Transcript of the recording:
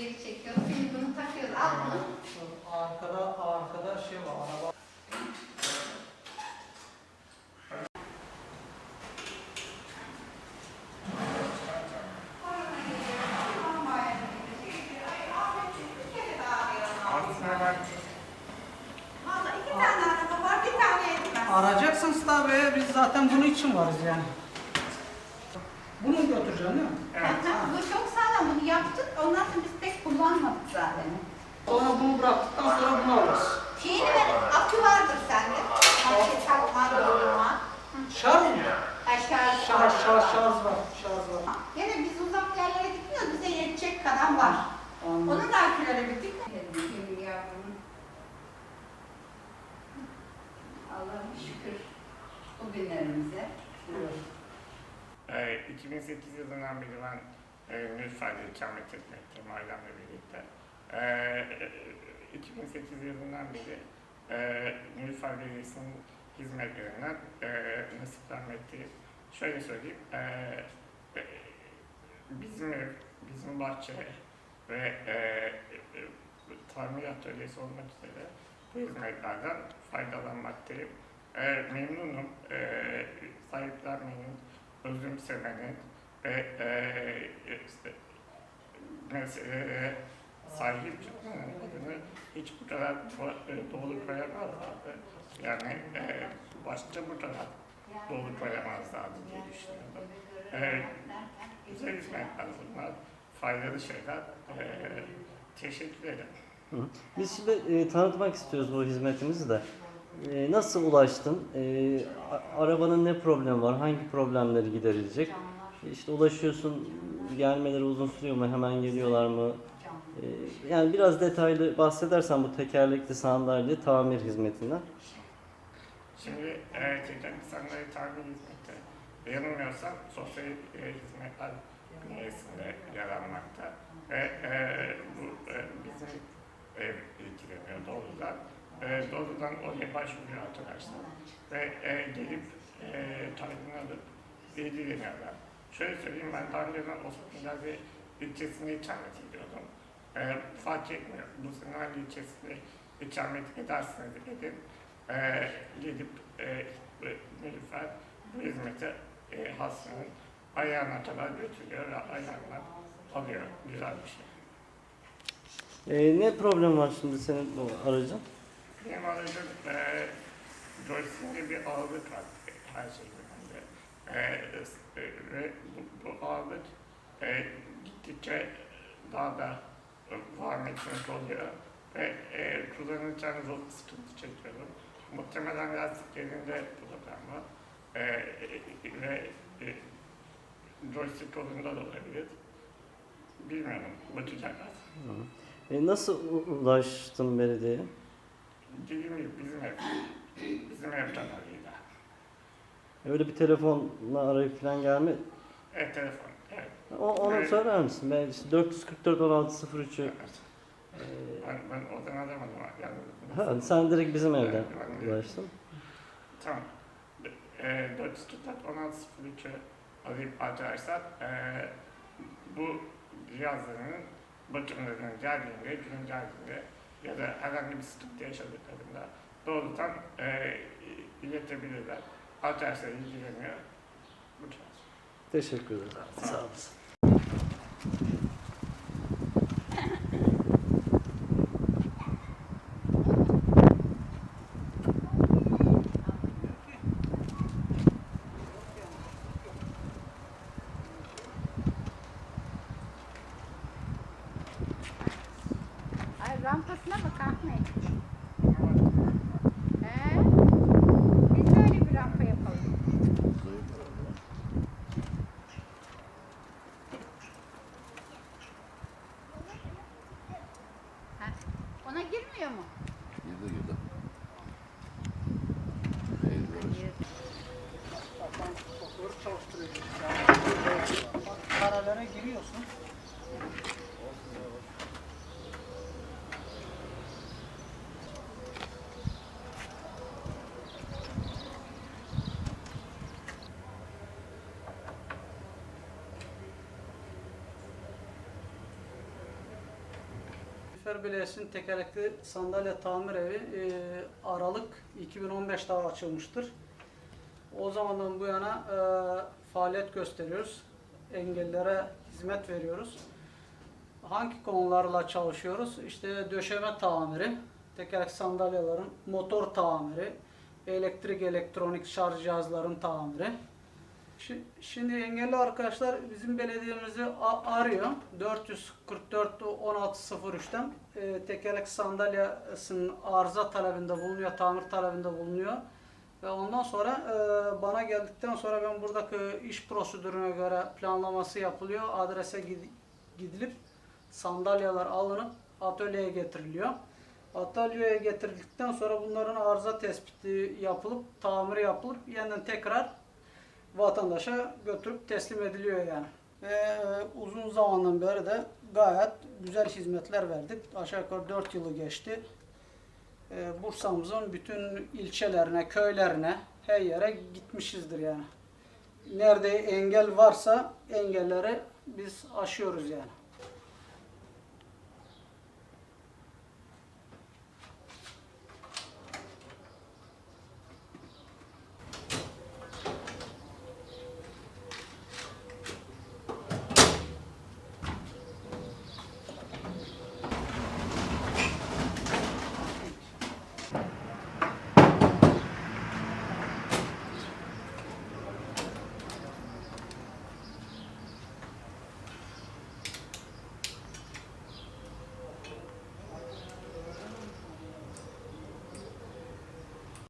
Geri çekiyorum. Şimdi bunu takıyoruz. Al bunu. Arkada arkada şey var araba. Arayacaksınız tabii biz zaten bunun için varız yani. Bunu götüreceksin değil mi? Aha, Bu çok sağlam. Bunu yaptık. Ondan sonra biz pek kullanmadık zaten. Sonra bunu bıraktıktan sonra bunu alırız. Şeyini ver. Akü vardır sende. Akü takma, doldurma. Şarj mı? Ha, şarj. Şarj, şarj, şarj var. Şarj var. Gene biz uzak yerlere gitmiyoruz. Bize yetecek kadar var. Anladım. Onun da aküleri yavrum. Allah'ım şükür bugünlerimize. Ee, 2008 yılından beri ben e, Nülfer'de ikamet etmekteyim ailemle birlikte. Ee, 2008 yılından beri e, Nülfer Belediyesi'nin hizmetlerinden e, nasiplenmekteyim. Şöyle söyleyeyim, e, e, bizim ev, bizim bahçe ve e, e, tamir atölyesi olmak üzere bu hizmetlerden faydalanmaktayım. E, memnunum, e, sahipler memnun özümsemenin ve e, işte meseleye sahip çıkmanın adını hiç bu kadar e, dolu koyamazlardı. Yani e, başta bu kadar dolu koyamazlardı diye düşünüyorum. E, güzel hizmetler bunlar, faydalı şeyler. E, teşekkür ederim. Biz şimdi e, tanıtmak istiyoruz bu hizmetimizi de. E, nasıl ulaştın? E, arabanın ne problemi var? Hangi problemleri giderilecek? İşte ulaşıyorsun, gelmeleri uzun sürüyor mu? Hemen geliyorlar mı? E, yani biraz detaylı bahsedersen bu tekerlekli sandalye tamir hizmetinden. Şimdi tekerlekli sandalye tamir hizmeti yanılmıyorsam sosyal e, hizmetler bünyesinde yer almakta ve e, bu e, bizim ev ilgileniyor doğrudan. E, doğrudan oraya başvuruyor arkadaşlar ve e, gelip e, talebini alıp ilgileniyorlar. Şöyle söyleyeyim ben daha önceden Osmanlı bir ilçesinde ikamet ediyordum. E, fark etmiyor. Bu hangi ilçesinde ikamet edersiniz dedim. E, gelip e, Nilüfer bu hizmete e, hastanın ayağına kadar götürüyor ve ayağından alıyor. Güzel bir şey. E, ne problem var şimdi senin bu aracın? Benim aracım e, göğsünde bir ağırlık var her şeyden önce. E, e, ve bu, bu ağırlık e, gittikçe daha da e, var metrik oluyor. Ve e, kullanırken zor sıkıntı çekiyorum. Muhtemelen lastiklerinde problem var. E, ve e, joystick kolunda da olabilir. Bilmiyorum, bakacaklar. E, nasıl ulaştın belediyeye? Dediğim gibi bizim ev, bizim ev kanalıyla. Öyle bir telefonla arayıp falan gelme. E, telefon, evet. O, onu Evet. söyler misin? Ben işte 444 16 03'ü evet. e, Ben, ben oradan aramadım yani. Ha, sen direkt bizim evden Evet, ulaştın. Tamam. E, 444 1603'ü arayıp arkadaşlar e, bu cihazlarının bakımlarının geldiğinde, günün geldiğinde ya da herhangi bir sıkıntı yaşadıklarında doğrudan e, iletebilirler. Arkadaşlar ilgileniyor. Bu kadar. Teşekkür ederim. Sağ. Ay rampasına bak Ahmet. olsun. Lütfer tekerlekli sandalye tamir evi e, Aralık 2015'te açılmıştır. O zamandan bu yana e, faaliyet gösteriyoruz. Engellere hizmet veriyoruz. Hangi konularla çalışıyoruz? İşte döşeme tamiri, tekerlek sandalyelerin motor tamiri, elektrik elektronik şarj cihazların tamiri. Şi- Şimdi engelli arkadaşlar bizim belediyemizi arıyor. 444 1603'ten e, tekerlek sandalyesinin arıza talebinde bulunuyor, tamir talebinde bulunuyor. Ve ondan sonra e, bana geldikten sonra ben buradaki iş prosedürüne göre planlaması yapılıyor. Adrese gid- gidilip sandalyeler alınıp atölyeye getiriliyor. Atölyeye getirildikten sonra bunların arıza tespiti yapılıp, tamiri yapılıp yeniden tekrar vatandaşa götürüp teslim ediliyor yani. Ve e, uzun zamandan beri de gayet güzel hizmetler verdik. Aşağı yukarı 4 yılı geçti. E, Bursa'mızın bütün ilçelerine, köylerine, her yere gitmişizdir yani. Nerede engel varsa engelleri biz aşıyoruz yani.